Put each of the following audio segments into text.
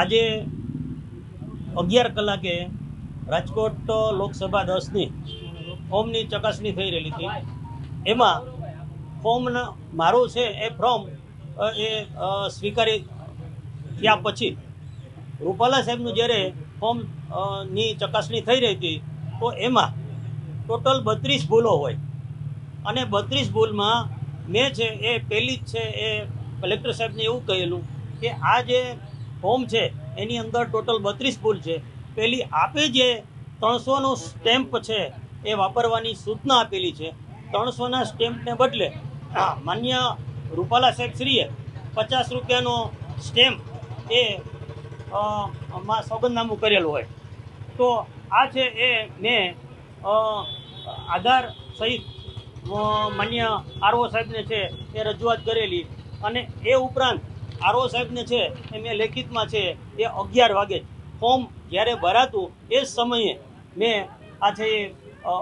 આજે અગિયાર કલાકે રાજકોટ લોકસભા દસની ફોર્મની ચકાસણી થઈ રહેલી હતી. એમાં ફોર્મના મારું છે એ ફોર્મ એ સ્વીકારી થયા પછી રૂપાલા સાહેબનું જ્યારે ફોર્મની ચકાસણી થઈ રહી હતી, તો એમાં ટોટલ બત્રીસ ભૂલો હોય. અને બત્રીસ ભૂલમાં મેં છે એ પહેલી જ છે એ કલેક્ટર સાહેબને એવું કહેલું કે આ જે ફોર્મ છે, એની અંદર ટોટલ બત્રીસ ભૂલ છે. પેલી આપે જે ત્રણસોનો સ્ટેમ્પ છે, એ વાપરવાની સૂચના આપેલી છે. ત્રણસોના સ્ટેમ્પને બદલે માન્ય રૂપાલા સાહેબ શ્રીએ પચાસ રૂપિયાનો સ્ટેમ્પ એ માં સોગંદનામું કરેલું હોય. તો આ છે એ મેં આધાર સહિત માન્ય આરઓ સાહેબને છે, એ રજૂઆત કરેલી. અને એ ઉપરાંત આરઓ સાહેબને છે, એ મેં લેખિતમાં છે, એ અગિયાર વાગે ફોર્મ જ્યારે ભરાતું, એ સમયે મેં આ છે એ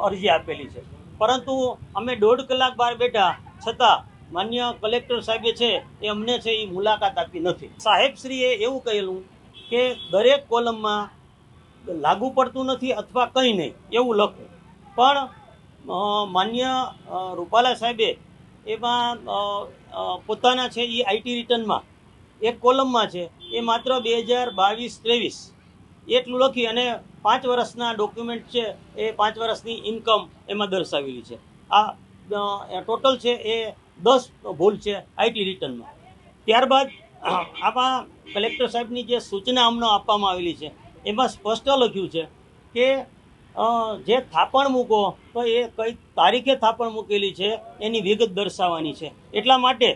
અરજી આપેલી છે. પરંતુ અમે દોઢ કલાક બહાર બેઠા, છતાં માન્ય કલેક્ટર સાહેબે છે, એ અમને છે, એ મુલાકાત આપી નથી. સાહેબશ્રીએ એવું કહેલું કે દરેક કોલમમાં લાગુ પડતું નથી અથવા કંઈ નહીં, એવું લખવું પણ માન્ય રૂપાલા સાહેબે એમાં પોતાના છે, એ આઈટી રિટર્નમાં એક કોલમમાં છે, એ માત્ર બે હજાર બાવીસ ત્રેવીસ. એટલું લખી અને પાંચ વર્ષના ડોક્યુમેન્ટ છે, એ પાંચ વર્ષની ઇન્કમ એમાં દર્શાવેલી છે. આ ટોટલ છે, એ દસ ભૂલ છે આઈટી રિટર્નમાં ત્યારબાદ, આમાં કલેક્ટર સાહેબની જે સૂચના અમને આપવામાં આવેલી છે, એમાં સ્પષ્ટ લખ્યું છે કે જે થાપણ મૂકો, તો એ કઈ તારીખે થાપણ મૂકેલી છે, એની વિગત દર્શાવવાની છે. એટલા માટે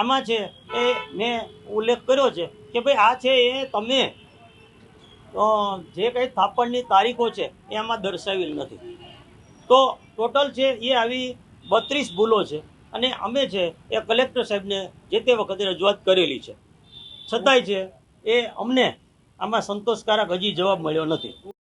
આમાં છે એ મેં ઉલ્લેખ કર્યો છે કે ભાઈ આ છે એ તમે જે કંઈ થાપણની તારીખો છે એ આમાં દર્શાવેલ નથી. તો ટોટલ છે એ આવી બત્રીસ ભૂલો છે અને અમે છે એ કલેક્ટર સાહેબને જે તે વખતે રજૂઆત કરેલી છે. છતાંય છે એ અમને આમાં સંતોષકારક હજી જવાબ મળ્યો નથી.